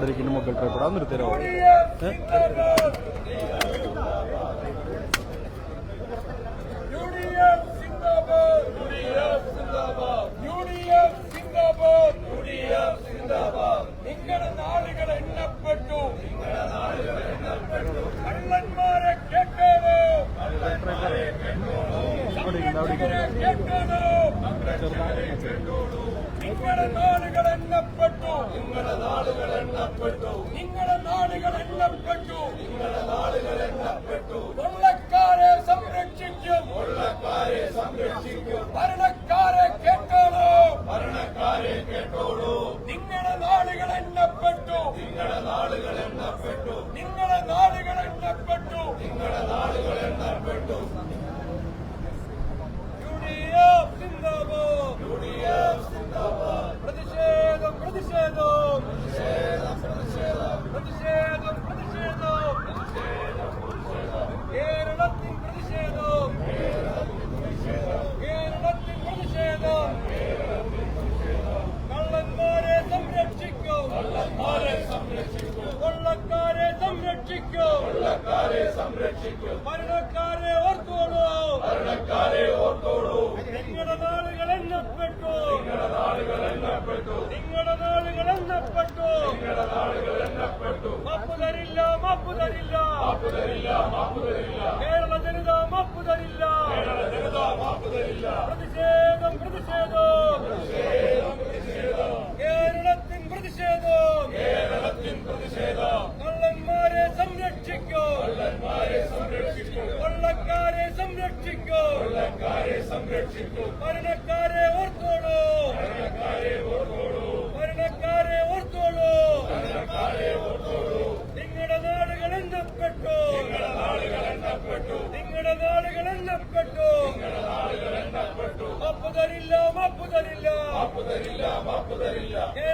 അവിടെ ഇരിക്കുന്നു. Mobile tripod അത് നിർത്തരാവോ യുഡിഎഫ് സിന്ദാബാദ് യുഡിഎഫ് സിന്ദാബാദ് യുഡിഎഫ് സിന്ദാബാദ് യുഡിഎഫ് സിന്ദാബാദ് നിങ്ങളുടെ നാളുകൾ എണ്ണപ്പെട്ടു നിങ്ങളുടെ നാളുകൾ എണ്ണപ്പെട്ടു കള്ളന്മാരെ കേട്ടോളൂ അവിടെ ഇരിക്കുന്നു അവിടെ സംരക്ഷകരെ കേട്ടോളൂ നിങ്ങളുടെ നാളുകൾ എണ്ണപ്പെട്ടു നിങ്ങളുടെ നാളുകൾ എണ്ണപ്പെട്ടു നിങ്ങളുടെ നാളുകൾ എണ്ണപ്പെട്ടു നിങ്ങളുടെ നാളുകൾ എണ്ണപ്പെട്ടു കൊള്ളക്കാരെ സംരക്ഷിക്കും കൊള്ളക്കാരെ സംരക്ഷിക്കും ഭരണക്കാരെ കേട്ടോളൂ ഭരണക്കാരെ കേട്ടോളൂ നിങ്ങളുടെ നാളുകൾ എണ്ണപ്പെട്ടു നിങ്ങളുടെ നാളുകൾ എണ്ണപ്പെട്ടു നിങ്ങളുടെ നാളുകൾ എണ്ണപ്പെട്ടു നിങ്ങളുടെ നാളുകൾ എണ്ണപ്പെട്ടു യുഡിഎഫ് സിന്ദാബാദ് യുഡിഎഫ് സിന്ദാബാദ് പ്രതിഷേധം പ്രതിഷേധം പ്രതിഷേധം പ്രതിഷേധം കേരളത്തിൻ പ്രതിഷേധം കേരളത്തിൻ പ്രതിഷേധം കള്ളന്മാരെ സംരക്ഷിക്കും കള്ളന്മാരെ സംരക്ഷിക്കും കൊള്ളക്കാരെ കൊള്ളക്കാരെ സംരക്ഷിക്കും. ഭരണക്കാരെ ഓർത്തോളൂ. ഭരണക്കാരെ ഓർത്തോളൂ. നിങ്ങളുടെ നാളുകൾ എണ്ണപ്പെട്ടു. നിങ്ങളുടെ നാളുകൾ എണ്ണപ്പെട്ടു. ഭരണക്കാരെ ഓർത്തോളൂ. ഭരണക്കാരെ ഓർത്തോളൂ. നിങ്ങളുടെ നാടുകൾ എണ്ണപ്പെട്ടു നിങ്ങളുടെ നാടുകൾ എണ്ണപ്പെട്ടു നിങ്ങളുടെ നാടുകൾ എണ്ണപ്പെട്ടു നിങ്ങളുടെ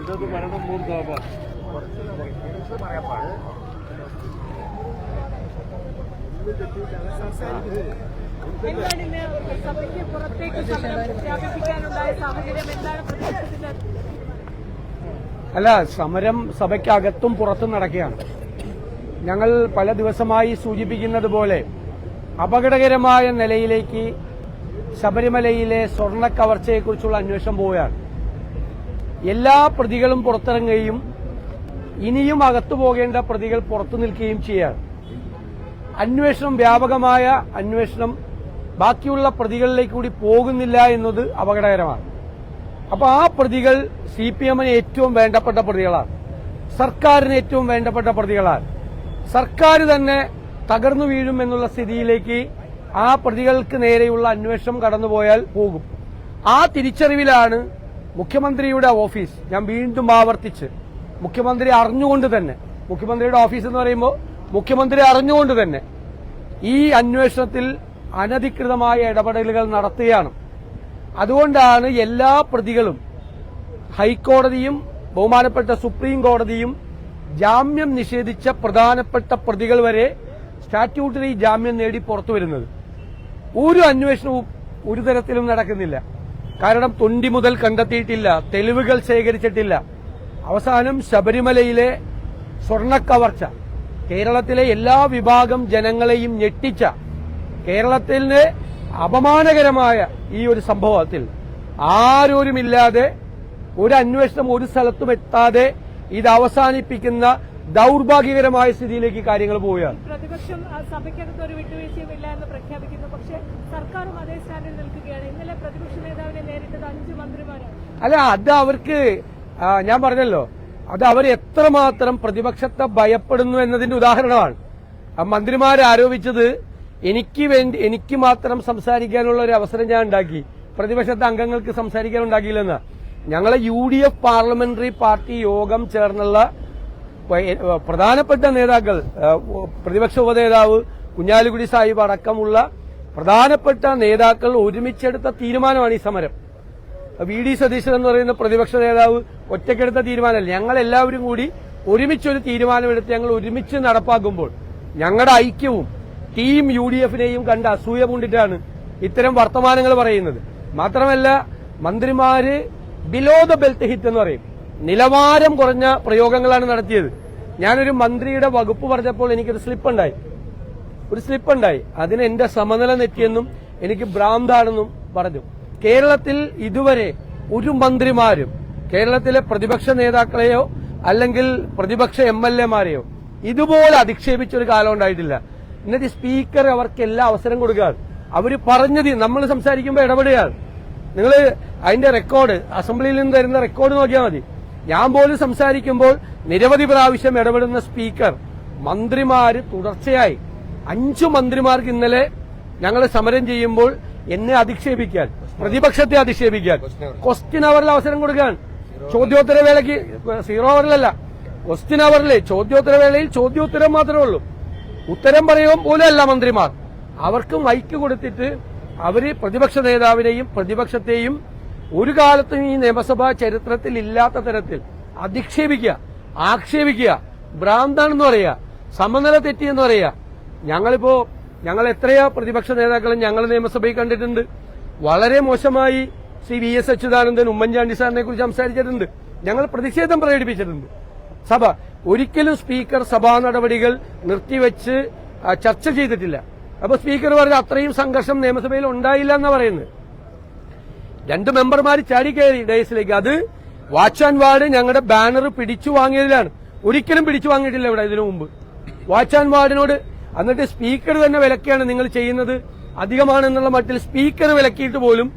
ഇതൊക്കെ മരണം മൂർത്താവാ അല്ല സമരം സഭയ്ക്കകത്തും പുറത്തും നടക്കുകയാണ്. ഞങ്ങൾ പല ദിവസമായി സൂചിപ്പിക്കുന്നത് പോലെ അപകടകരമായ നിലയിലേക്ക് ശബരിമലയിലെ സ്വർണ കവർച്ചയെക്കുറിച്ചുള്ള അന്വേഷണം പോവുകയാണ്. എല്ലാ പ്രതികളും പുറത്തിറങ്ങുകയും ഇനിയും അകത്തു പോകേണ്ട പ്രതികൾ പുറത്തു നിൽക്കുകയും ചെയ്യുകയാണ്. അന്വേഷണം വ്യാപകമായ അന്വേഷണം ബാക്കിയുള്ള പ്രതികളിലേക്ക് കൂടി പോകുന്നില്ല എന്നത് അപകടകരമാണ്. അപ്പൊ ആ പ്രതികൾ സി പി എമ്മിന് ഏറ്റവും വേണ്ടപ്പെട്ട പ്രതികളാണ്. സർക്കാരിന് ഏറ്റവും വേണ്ടപ്പെട്ട പ്രതികളാണ്. സർക്കാർ തന്നെ തകർന്നു വീഴുമെന്നുള്ള സ്ഥിതിയിലേക്ക് ആ പ്രതികൾക്ക് നേരെയുള്ള അന്വേഷണം കടന്നുപോയാൽ പോകും. ആ തിരിച്ചറിവിലാണ് മുഖ്യമന്ത്രിയുടെ ഓഫീസ് ഞാൻ വീണ്ടും ആവർത്തിച്ച്. മുഖ്യമന്ത്രി അറിഞ്ഞുകൊണ്ട് തന്നെ മുഖ്യമന്ത്രിയുടെ ഓഫീസ് എന്ന് പറയുമ്പോൾ മുഖ്യമന്ത്രി അറിഞ്ഞുകൊണ്ട് തന്നെ ഈ അന്വേഷണത്തിൽ അനധികൃതമായ ഇടപെടലുകൾ നടത്തുകയാണ്. അതുകൊണ്ടാണ് എല്ലാ പ്രതികളും ഹൈക്കോടതിയും ബഹുമാനപ്പെട്ട സുപ്രീം കോടതിയും ജാമ്യം നിഷേധിച്ച പ്രധാനപ്പെട്ട പ്രതികൾ വരെ സ്റ്റാറ്റ്യൂട്ടറി ജാമ്യം നേടി പുറത്തു വരുന്നത് ഒരു അന്വേഷണവും ഒരു തരത്തിലും നടക്കുന്നില്ല. കാരണം തൊണ്ടി മുതൽ കണ്ടെത്തിയിട്ടില്ല തെളിവുകൾ ശേഖരിച്ചിട്ടില്ല. അവസാനം ശബരിമലയിലെ സ്വർണക്കവർച്ച കേരളത്തിലെ എല്ലാ വിഭാഗം ജനങ്ങളെയും ഞെട്ടിച്ച കേരളത്തിന് അപമാനകരമായ ഈ ഒരു സംഭവത്തിൽ ആരോരുമില്ലാതെ ഒരു അന്വേഷണം ഒരു സ്ഥലത്തും എത്താതെ ഇത് അവസാനിപ്പിക്കുന്ന ദൗർഭാഗ്യകരമായ സ്ഥിതിയിലേക്ക് കാര്യങ്ങൾ പോവുകയാണ്. പ്രതിപക്ഷം സഭയ്ക്കകത്ത് ഒരു വിട്ടുവീഴ്ചയും ഇല്ല എന്ന് പ്രഖ്യാപിക്കുന്നു. പക്ഷേ സർക്കാരും അതേ സ്റ്റാൻഡിൽ നിൽക്കുകയാണ്. ഇന്നലെ പ്രതിപക്ഷ നേതാവിനെ നേരിട്ടത് അഞ്ച് മന്ത്രിമാരാണ്. അല്ല അത് അവർക്ക് ഞാൻ പറഞ്ഞല്ലോ. അത് അവർ എത്രമാത്രം പ്രതിപക്ഷത്തെ ഭയപ്പെടുന്നു എന്നതിന്റെ ഉദാഹരണമാണ്. മന്ത്രിമാർ ആരോപിച്ചത് എനിക്ക് വേണ്ടി എനിക്ക് മാത്രം സംസാരിക്കാനുള്ള ഒരു അവസരം ഞാൻ ഉണ്ടാക്കി. പ്രതിപക്ഷത്തെ അംഗങ്ങൾക്ക് സംസാരിക്കാൻ ഉണ്ടാക്കിയില്ലെന്ന. ഞങ്ങളെ U D F parliamentary party യോഗം ചേർന്നുള്ള പ്രധാനപ്പെട്ട നേതാക്കൾ പ്രതിപക്ഷ ഉപനേതാവ് കുഞ്ഞാലിക്കുടി സാഹിബ് അടക്കമുള്ള പ്രധാനപ്പെട്ട നേതാക്കൾ ഒരുമിച്ചെടുത്ത തീരുമാനമാണ് ഈ സമരം. വി ഡി സതീശൻ എന്ന് പറയുന്ന പ്രതിപക്ഷ നേതാവ് ഒറ്റക്കെടുത്ത തീരുമാനമല്ല. ഞങ്ങൾ എല്ലാവരും കൂടി ഒരുമിച്ചൊരു തീരുമാനമെടുത്ത് ഞങ്ങൾ ഒരുമിച്ച് നടപ്പാക്കുമ്പോൾ ഞങ്ങളുടെ ഐക്യവും ടീം യു ഡി എഫിനെയും കണ്ട് അസൂയ പൂണ്ടിട്ടാണ് ഇത്തരം വർത്തമാനങ്ങൾ പറയുന്നത്. മാത്രമല്ല മന്ത്രിമാര് ബിലോ ദ ബെൽത്ത് ഹിറ്റ് എന്ന് പറയും. നിലവാരം കുറഞ്ഞ പ്രയോഗങ്ങളാണ് നടത്തിയത്. ഞാനൊരു മന്ത്രിയുടെ വകുപ്പ് പറഞ്ഞപ്പോൾ എനിക്കൊരു സ്ലിപ്പ് ഉണ്ടായി ഒരു സ്ലിപ്പ് ഉണ്ടായി അതിന് എന്റെ സമനില നെറ്റിയെന്നും എനിക്ക് ഭ്രാന്താണെന്നും പറഞ്ഞു. കേരളത്തിൽ ഇതുവരെ ഒരു മന്ത്രിമാരും കേരളത്തിലെ പ്രതിപക്ഷ നേതാക്കളെയോ അല്ലെങ്കിൽ പ്രതിപക്ഷ എം എൽ എമാരെയോ ഇതുപോലെ അധിക്ഷേപിച്ച ഒരു കാലം ഉണ്ടായിട്ടില്ല. എന്നിട്ട് സ്പീക്കർ അവർക്ക് എല്ലാ അവസരം കൊടുക്കുകയാണ് അവർ പറഞ്ഞത് നമ്മൾ സംസാരിക്കുമ്പോൾ ഇടപെടുകയാണ്. നിങ്ങൾ അതിന്റെ റെക്കോർഡ് അസംബ്ലിയിൽ നിന്ന് തരുന്ന റെക്കോർഡ് നോക്കിയാൽ മതി. ഞാൻ പോലും സംസാരിക്കുമ്പോൾ നിരവധി പ്രാവശ്യം ഇടപെടുന്ന സ്പീക്കർ മന്ത്രിമാര് തുടർച്ചയായി അഞ്ചു മന്ത്രിമാർക്ക് ഇന്നലെ ഞങ്ങൾ സമരം ചെയ്യുമ്പോൾ എന്നെ അധിക്ഷേപിക്കാൻ പ്രതിപക്ഷത്തെ അധിക്ഷേപിക്കാൻ ക്വസ്റ്റ്യൻ അവറിൽ അവസരം കൊടുക്കാൻ ചോദ്യോത്തര വേളയ്ക്ക് സീറോ അവറിലല്ല ക്വസ്റ്റ്യൻ അവറിലെ ചോദ്യോത്തര വേളയിൽ ചോദ്യോത്തരം മാത്രമേ ഉള്ളൂ. ഉത്തരം പറയുമ്പോൾ പോലും അല്ല മന്ത്രിമാർ. അവർക്ക് മൈക്ക് കൊടുത്തിട്ട് അവർ പ്രതിപക്ഷ നേതാവിനെയും പ്രതിപക്ഷത്തെയും ഒരു കാലത്തും ഈ നിയമസഭാ ചരിത്രത്തിൽ ഇല്ലാത്ത തരത്തിൽ അധിക്ഷേപിക്കുക ആക്ഷേപിക്കുക ഭ്രാന്താണെന്ന് പറയുക സമനില തെറ്റിയെന്ന് പറയുക. ഞങ്ങളിപ്പോ ഞങ്ങൾ എത്രയോ പ്രതിപക്ഷ നേതാക്കളും ഞങ്ങൾ നിയമസഭയിൽ കണ്ടിട്ടുണ്ട്? വളരെ മോശമായി ശ്രീ വി എസ് അച്യുതാനന്ദൻ ഉമ്മൻചാണ്ടി സാറിനെ കുറിച്ച് സംസാരിച്ചിട്ടുണ്ട്. ഞങ്ങൾ പ്രതിഷേധം പ്രകടിപ്പിച്ചിട്ടുണ്ട്. സഭ ഒരിക്കലും സ്പീക്കർ സഭാ നടപടികൾ നിർത്തിവെച്ച് ചർച്ച ചെയ്തിട്ടില്ല. അപ്പൊ സ്പീക്കർ പറഞ്ഞ അത്രയും സംഘർഷം നിയമസഭയിൽ ഉണ്ടായില്ല എന്നാ പറയുന്നത്. രണ്ട് മെമ്പർമാർ ചാടി കയറി ഡേസിലേക്ക് അത് വാച്ച് ആൻഡ് വാർഡ് ഞങ്ങളുടെ ബാനർ പിടിച്ചു വാങ്ങിയതിലാണ്. ഒരിക്കലും പിടിച്ചു വാങ്ങിയിട്ടില്ല ഇവിടെ ഇതിനു മുമ്പ്. വാച്ച് ആൻഡ് വാർഡിനോട് എന്നിട്ട് സ്പീക്കർ തന്നെ വിലക്കിയാണ് നിങ്ങൾ ചെയ്യുന്നത്. അധികമാണെന്നുള്ള മട്ടിൽ സ്പീക്കർ വിലക്കിയിട്ട് പോലും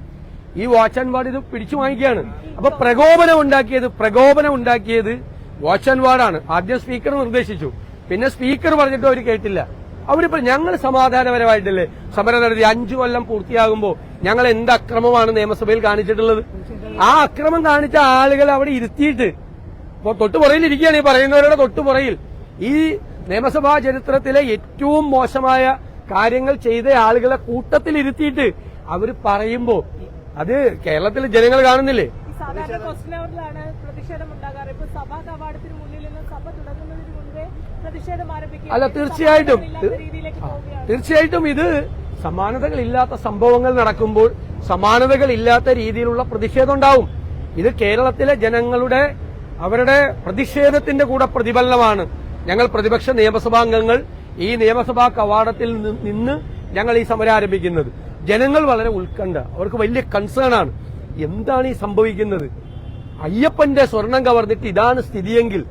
ഈ വാച്ച് ആൻഡ് വാർഡ് ഇത് പിടിച്ചു വാങ്ങിക്കുകയാണ്. അപ്പൊ പ്രകോപനം ഉണ്ടാക്കിയത് പ്രകോപനം ഉണ്ടാക്കിയത് വാച്ച് ആൻഡ് വാർഡാണ് ആദ്യം സ്പീക്കർ നിർദ്ദേശിച്ചു. പിന്നെ സ്പീക്കർ പറഞ്ഞിട്ട് അവർ കേട്ടില്ല. അവരിപ്പോ ഞങ്ങൾ സമാധാനപരമായിട്ടല്ലേ? സമരം നടത്തി അഞ്ചു കൊല്ലം പൂർത്തിയാകുമ്പോൾ ഞങ്ങൾ എന്ത് അക്രമമാണ് നിയമസഭയിൽ കാണിച്ചിട്ടുള്ളത്? ആ അക്രമം കാണിച്ച ആളുകൾ അവിടെ ഇരുത്തിയിട്ട് തൊട്ടുപുറയിൽ ഇരിക്കുകയാണ് ഈ പറയുന്നവരുടെ തൊട്ടുപുറയിൽ ഈ നിയമസഭാ ചരിത്രത്തിലെ ഏറ്റവും മോശമായ കാര്യങ്ങൾ ചെയ്ത ആളുകളെ കൂട്ടത്തിൽ ഇരുത്തിയിട്ട് അവർ പറയുമ്പോ അത് കേരളത്തിലെ ജനങ്ങൾ കാണുന്നില്ലേ? സാധാരണ ക്വസ്റ്റ്യൻ അവറിലാണ് പ്രതിഷേധം ഉണ്ടാകാറ്. ഇപ്പൊ സഭാ കവാടത്തിന് മുന്നിൽ നിന്ന് സഭ തുടങ്ങുന്നതിന് മുൻപേ പ്രതിഷേധം ആരംഭിക്കുക അല്ല തീർച്ചയായിട്ടും. തീർച്ചയായിട്ടും ഇത് സമാനതകളില്ലാത്ത സംഭവങ്ങൾ നടക്കുമ്പോൾ സമാനതകൾ ഇല്ലാത്ത രീതിയിലുള്ള പ്രതിഷേധം ഉണ്ടാവും. ഇത് കേരളത്തിലെ ജനങ്ങളുടെ അവരുടെ പ്രതിഷേധത്തിന്റെ കൂടെ പ്രതിഫലനമാണ്. ഞങ്ങൾ പ്രതിപക്ഷ നിയമസഭാംഗങ്ങൾ ഈ നിയമസഭാ കവാടത്തിൽ നിന്ന് ഞങ്ങൾ ഈ സമരം ആരംഭിക്കുന്നത്. ജനങ്ങൾ വളരെ ഉത്കണ്ഠ അവർക്ക് വലിയ കൺസേൺ ആണ്. എന്താണ് ഈ സംഭവിക്കുന്നത്? അയ്യപ്പന്റെ സ്വർണം കവർന്നിട്ട് ഇതാണ് സ്ഥിതിയെങ്കിൽ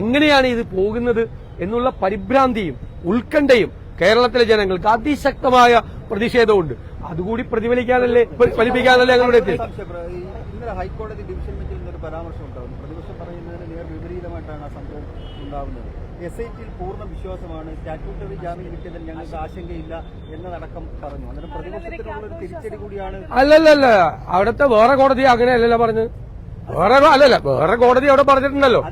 എങ്ങനെയാണ് ഇത് പോകുന്നത് എന്നുള്ള പരിഭ്രാന്തിയും ഉത്കണ്ഠയും കേരളത്തിലെ ജനങ്ങൾക്ക് അതിശക്തമായ പ്രതിഷേധമുണ്ട്. അതുകൂടി പ്രതിഫലിക്കാനല്ലേ ഫലിപ്പിക്കാനല്ലേ ഞങ്ങളുടെ ഇന്നലെ ഹൈക്കോടതി ഡിവിഷൻ ബെഞ്ചിൽ നിന്നൊരു പരാമർശം ഉണ്ടാകുന്നു പ്രതിപക്ഷം പറയുന്നതിന് നേർ വിപരീതമായിട്ടാണ് ആ സംഭവം ഉണ്ടാവുന്നത്. എസ് ഐ ടിയിൽ പൂർണ വിശ്വാസമാണ്. സ്റ്റാറ്റ്യൂട്ടറി ജാമ്യം കിട്ടിയതിൽ ഞങ്ങൾക്ക് ആശങ്കയില്ല എന്നതടക്കം പറഞ്ഞു. അന്നേരം പ്രതിപക്ഷത്തിനുള്ള ഒരു തിരിച്ചടി കൂടിയാണ് അല്ലല്ലല്ല അവിടുത്തെ വേറെ കോടതി അങ്ങനെയല്ലല്ലോ പറഞ്ഞത് വേറെ അല്ലല്ല വേറെ കോടതി അവിടെ പറഞ്ഞിട്ടുണ്ടല്ലോ.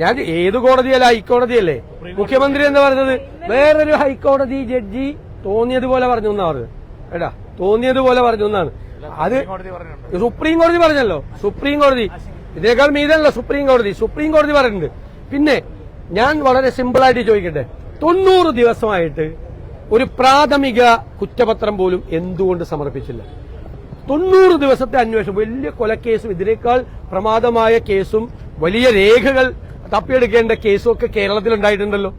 ഞാൻ ഏത് കോടതിയല്ല ഹൈക്കോടതിയല്ലേ? മുഖ്യമന്ത്രി എന്ന് പറഞ്ഞത് വേറൊരു ഹൈക്കോടതി ജഡ്ജി തോന്നിയതുപോലെ പറഞ്ഞു എന്നാ പറഞ്ഞത് കേട്ടാ തോന്നിയതുപോലെ പറഞ്ഞു എന്നാണ്. അത് സുപ്രീം കോടതി പറഞ്ഞല്ലോ. സുപ്രീം കോടതി. ഇതിനേക്കാൾ മീതല്ല സുപ്രീം കോടതി. സുപ്രീം കോടതി പറഞ്ഞിട്ടുണ്ട് പിന്നെ ഞാൻ വളരെ സിമ്പിളായിട്ട് ചോദിക്കട്ടെ. തൊണ്ണൂറ് ദിവസമായിട്ട് ഒരു പ്രാഥമിക കുറ്റപത്രം പോലും എന്തുകൊണ്ട് സമർപ്പിച്ചില്ല? തൊണ്ണൂറ് ദിവസത്തെ അന്വേഷണം വലിയ കൊലക്കേസും ഇതിനേക്കാൾ പ്രമാദമായ കേസും വലിയ രേഖകൾ തപ്പിയെടുക്കേണ്ട കേസും ഒക്കെ കേരളത്തിൽ ഉണ്ടായിട്ടുണ്ടല്ലോ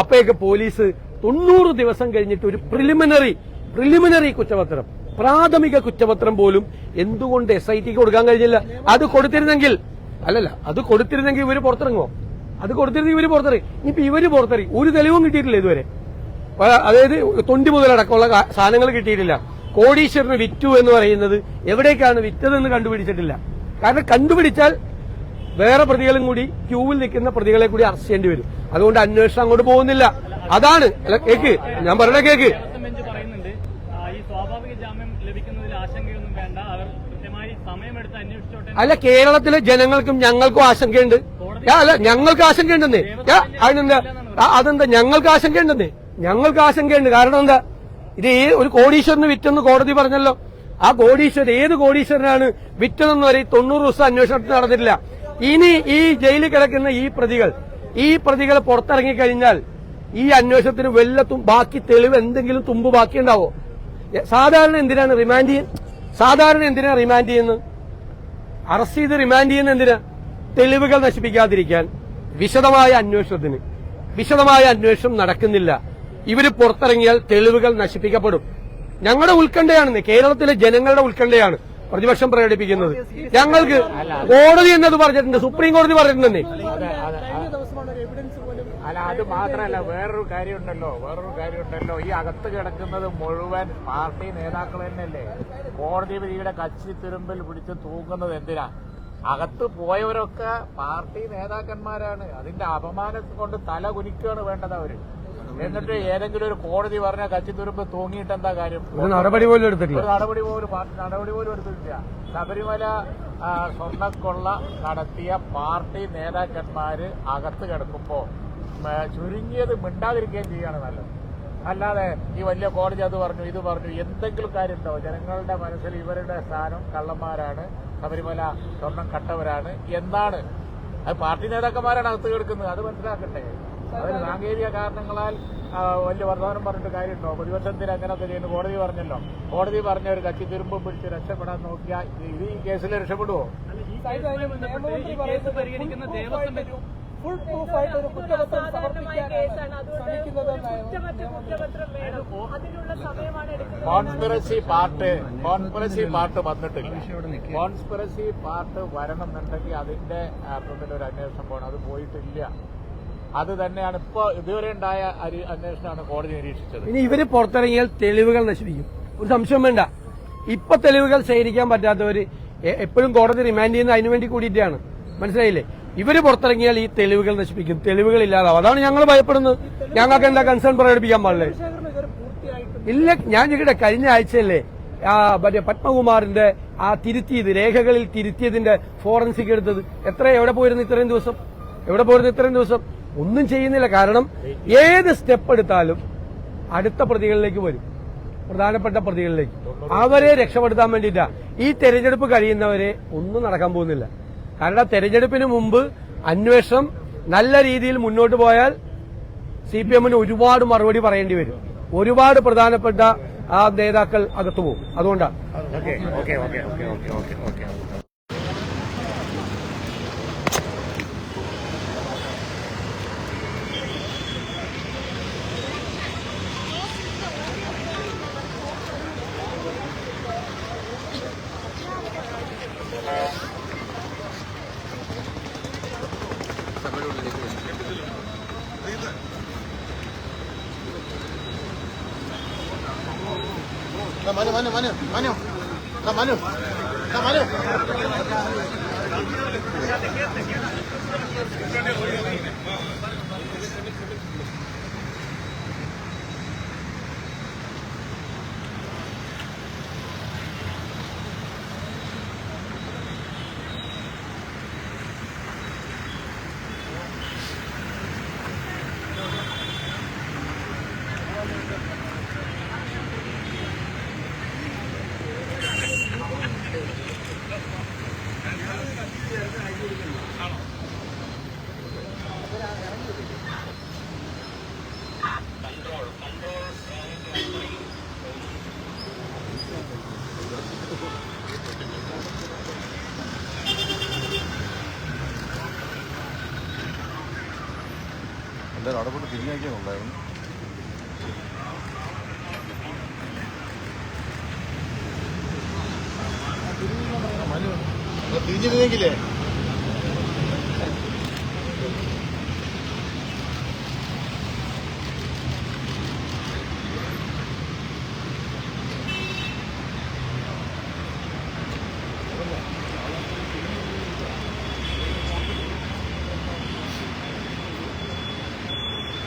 അപ്പോഴൊക്കെ പോലീസ് തൊണ്ണൂറ് ദിവസം കഴിഞ്ഞിട്ട് ഒരു പ്രിലിമിനറി പ്രിലിമിനറി കുറ്റപത്രം പ്രാഥമിക കുറ്റപത്രം പോലും എന്തുകൊണ്ട് എസ് ഐ ടിക്ക് കൊടുക്കാൻ കഴിഞ്ഞില്ല. അത് കൊടുത്തിരുന്നെങ്കിൽ അല്ലല്ല അത് കൊടുത്തിരുന്നെങ്കിൽ ഇവർ പുറത്തിറങ്ങുമോ? അത് കൊടുത്തിരുന്നെങ്കിൽ ഇവർ പുറത്തിറങ്ങി. ഇനിയിപ്പോ ഇവർ പുറത്തിറങ്ങി. ഒരു തെളിവും കിട്ടിയിട്ടില്ല ഇതുവരെ. അതായത് തൊണ്ടി മുതലടക്കമുള്ള സാധനങ്ങൾ കിട്ടിയിട്ടില്ല. കോടീശ്വരന് വിറ്റു എന്ന് പറയുന്നത് എവിടേക്കാണ് വിറ്റതെന്ന് കണ്ടുപിടിച്ചിട്ടില്ല. കാരണം കണ്ടുപിടിച്ചാൽ വേറെ പ്രതികളും കൂടി ക്യൂവിൽ നിൽക്കുന്ന പ്രതികളെ കൂടി അറസ്റ്റ് ചെയ്യേണ്ടി വരും. അതുകൊണ്ട് അന്വേഷണം അങ്ങോട്ട് പോകുന്നില്ല. അതാണ്. അല്ല, കേക്ക്. ഞാൻ പറഞ്ഞ കേക്ക്. അല്ല കേരളത്തിലെ ജനങ്ങൾക്കും ഞങ്ങൾക്കും ആശങ്കയുണ്ട്. അല്ല ഞങ്ങൾക്ക് ആശങ്കയുണ്ടെന്നേ. അതിനെന്താ അതെന്താ? ഞങ്ങൾക്ക് ആശങ്കയുണ്ടെന്നേ. ഞങ്ങൾക്ക് ആശങ്കയുണ്ട്. കാരണം എന്താ? ഇത് ഈ ഒരു കോടീശ്വരന് വിറ്റെന്ന് കോടതി പറഞ്ഞല്ലോ. ആ കോടീശ്വരൻ ഏത് കോടീശ്വരനാണ് വിറ്റതെന്ന് വരെ തൊണ്ണൂറ് ദിവസം അന്വേഷണത്തിന് നടന്നിട്ടില്ല. ഇനി ഈ ജയിലിൽ കിടക്കുന്ന ഈ പ്രതികൾ ഈ പ്രതികൾ പുറത്തിറങ്ങി കഴിഞ്ഞാൽ ഈ അന്വേഷണത്തിന് വല്ല ബാക്കി തെളിവ് എന്തെങ്കിലും തുമ്പ് ബാക്കിയുണ്ടാവോ? സാധാരണ എന്തിനാണ് റിമാൻഡ് ചെയ്യുന്നത് സാധാരണ എന്തിനാണ് റിമാൻഡ് ചെയ്യുന്നത്? അറസ്റ്റ് ചെയ്ത് റിമാൻഡ് ചെയ്യുന്ന എന്തിനാ? തെളിവുകൾ നശിപ്പിക്കാതിരിക്കാൻ വിശദമായ അന്വേഷണത്തിന്. വിശദമായ അന്വേഷണം നടക്കുന്നില്ല. ഇവർ പുറത്തിറങ്ങിയാൽ തെളിവുകൾ നശിപ്പിക്കപ്പെടും. ഞങ്ങളുടെ ഉത്കണ്ഠയാണെന്ന് കേരളത്തിലെ ജനങ്ങളുടെ ഉത്കണ്ഠയാണ്. പ്രതിപക്ഷം പ്രകടിപ്പിക്കുന്നത്. ഞങ്ങൾക്ക് കോടതി എന്നത് പറഞ്ഞിട്ടുണ്ട് സുപ്രീം കോടതി പറഞ്ഞിട്ടുണ്ടെന്നേ അല്ല അത് മാത്രമല്ല വേറൊരു കാര്യമുണ്ടല്ലോ വേറൊരു കാര്യമുണ്ടല്ലോ. ഈ അകത്ത് കിടക്കുന്നത് മുഴുവൻ പാർട്ടി നേതാക്കൾ തന്നെയല്ലേ? കോടതി വിധിയുടെ കച്ചി തുരുമ്പിൽ പിടിച്ച് തൂങ്ങുന്നത് എന്തിനാ? അകത്ത് പോയവരൊക്കെ പാർട്ടി നേതാക്കന്മാരാണ്. അതിന്റെ അപമാനം കൊണ്ട് തല കുനിക്കുകയാണ് വേണ്ടത് അവർ. എന്നിട്ട് ഏതെങ്കിലും ഒരു കോടതി പറഞ്ഞ കച്ചി തുരുമ്പ് തൂങ്ങിയിട്ട് എന്താ കാര്യം? ഒരു നടപടി പോലും എടുത്തിട്ടില്ല. ഒരു നടപടി പോലും നടപടി പോലും എടുത്തിട്ടില്ല. ശബരിമല സ്വർണക്കൊള്ള സ്വർണക്കൊള്ള നടത്തിയ പാർട്ടി നേതാക്കന്മാര് അകത്ത് കിടക്കുമ്പോ മ, ചുരുങ്ങിയത് മിണ്ടാതിരിക്കുകയും ചെയ്യാണ് നല്ലത്. അല്ലാതെ ഈ വലിയ കോടതി അത് പറഞ്ഞു ഇത് പറഞ്ഞു എന്തെങ്കിലും കാര്യം ഉണ്ടാവും ജനങ്ങളുടെ മനസ്സിൽ ഇവരുടെ സ്ഥാനം കള്ളന്മാരാണ് ശബരിമല സ്വർണം കട്ടവരാണ് എന്നാണ്. അത് പാർട്ടി നേതാക്കന്മാരാണ് അകത്ത് കിടക്കുന്നത്. അത് മനസ്സിലാക്കട്ടെ. അതിന് സാങ്കേതിക കാരണങ്ങളാൽ വലിയ വർത്തമാനം പറഞ്ഞിട്ട് കാര്യമുണ്ടോ? പ്രതിപക്ഷത്തിന് അങ്ങനെയൊക്കെ ചെയ്യുന്നു. കോടതി പറഞ്ഞല്ലോ. കോടതി പറഞ്ഞ ഒരു കക്ഷി തിരുമ്പും പിടിച്ച് രക്ഷപ്പെടാൻ നോക്കിയാൽ ഇത് ഈ കേസിൽ രക്ഷപ്പെടുവോ? അതുകൊണ്ട് കുറ്റമറ്റ കുറ്റപത്രം വേണം. അതിനുള്ള സമയമാണ് എടുക്കുന്നത്. കോൺസ്പിറസി പാർട്ട് കോൺസ്പിറസി പാർട്ട് വന്നിട്ടില്ല. കോൺസ്പിറസി പാർട്ട് വരണം എന്നുണ്ടെങ്കിൽ അതിന്റെ അർത്ഥത്തിൽ ഒരു അന്വേഷണം പോകണം. അത് പോയിട്ടില്ല. അത് തന്നെയാണ് ഇപ്പൊ ഇതുവരെ ഉണ്ടായ അന്വേഷണമാണ് കോടതി നിരീക്ഷിച്ചത്. ഇനി ഇവർ പുറത്തിറങ്ങിയാൽ തെളിവുകൾ നശിപ്പിക്കും. ഒരു സംശയം വേണ്ട. ഇപ്പൊ തെളിവുകൾ ശേഖരിക്കാൻ പറ്റാത്തവര് എപ്പോഴും കോടതി റിമാൻഡ് ചെയ്യുന്ന അതിനുവേണ്ടി കൂടിയിട്ടാണ്. മനസ്സിലായില്ലേ? ഇവർ പുറത്തിറങ്ങിയാൽ ഈ തെളിവുകൾ നശിപ്പിക്കും. തെളിവുകൾ ഇല്ലാതാവും. അതാണ് ഞങ്ങൾ ഭയപ്പെടുന്നത്. ഞങ്ങൾക്ക് എന്താ കൺസേൺ പ്രകടിപ്പിക്കാൻ പാടില്ലേ? ഇല്ല ഞാൻ ഇവിടെ കഴിഞ്ഞ ആഴ്ചയല്ലേ ആ മറ്റേ പത്മകുമാറിന്റെ ആ തിരുത്തിയത് രേഖകളിൽ തിരുത്തിയതിന്റെ ഫോറൻസിക് എടുത്തത്. എത്ര എവിടെ പോയിരുന്നു ഇത്രയും ദിവസം? എവിടെ പോയിരുന്നു ഇത്രയും ദിവസം? ഒന്നും ചെയ്യുന്നില്ല. കാരണം ഏത് സ്റ്റെപ്പ് എടുത്താലും അടുത്ത പ്രതികളിലേക്ക് വരും. പ്രധാനപ്പെട്ട പ്രതികളിലേക്ക്. അവരെ രക്ഷപ്പെടുത്താൻ വേണ്ടിയിട്ടാ. ഈ തെരഞ്ഞെടുപ്പ് കഴിയുന്നവരെ ഒന്നും നടക്കാൻ പോകുന്നില്ല. കാരണം തെരഞ്ഞെടുപ്പിന് മുമ്പ് അന്വേഷണം നല്ല രീതിയിൽ മുന്നോട്ട് പോയാൽ സി പി എമ്മിന് ഒരുപാട് മറുപടി പറയേണ്ടി വരും. ഒരുപാട് പ്രധാനപ്പെട്ട ആ നേതാക്കൾ 마녀 마녀 마녀 마녀. 나 마녀. 나 마녀. മനു അടപെട്ട് തിരിഞ്ഞേക്കുന്നുണ്ടായിരുന്നു മനു തിരിഞ്ഞിരുന്നെങ്കിലേ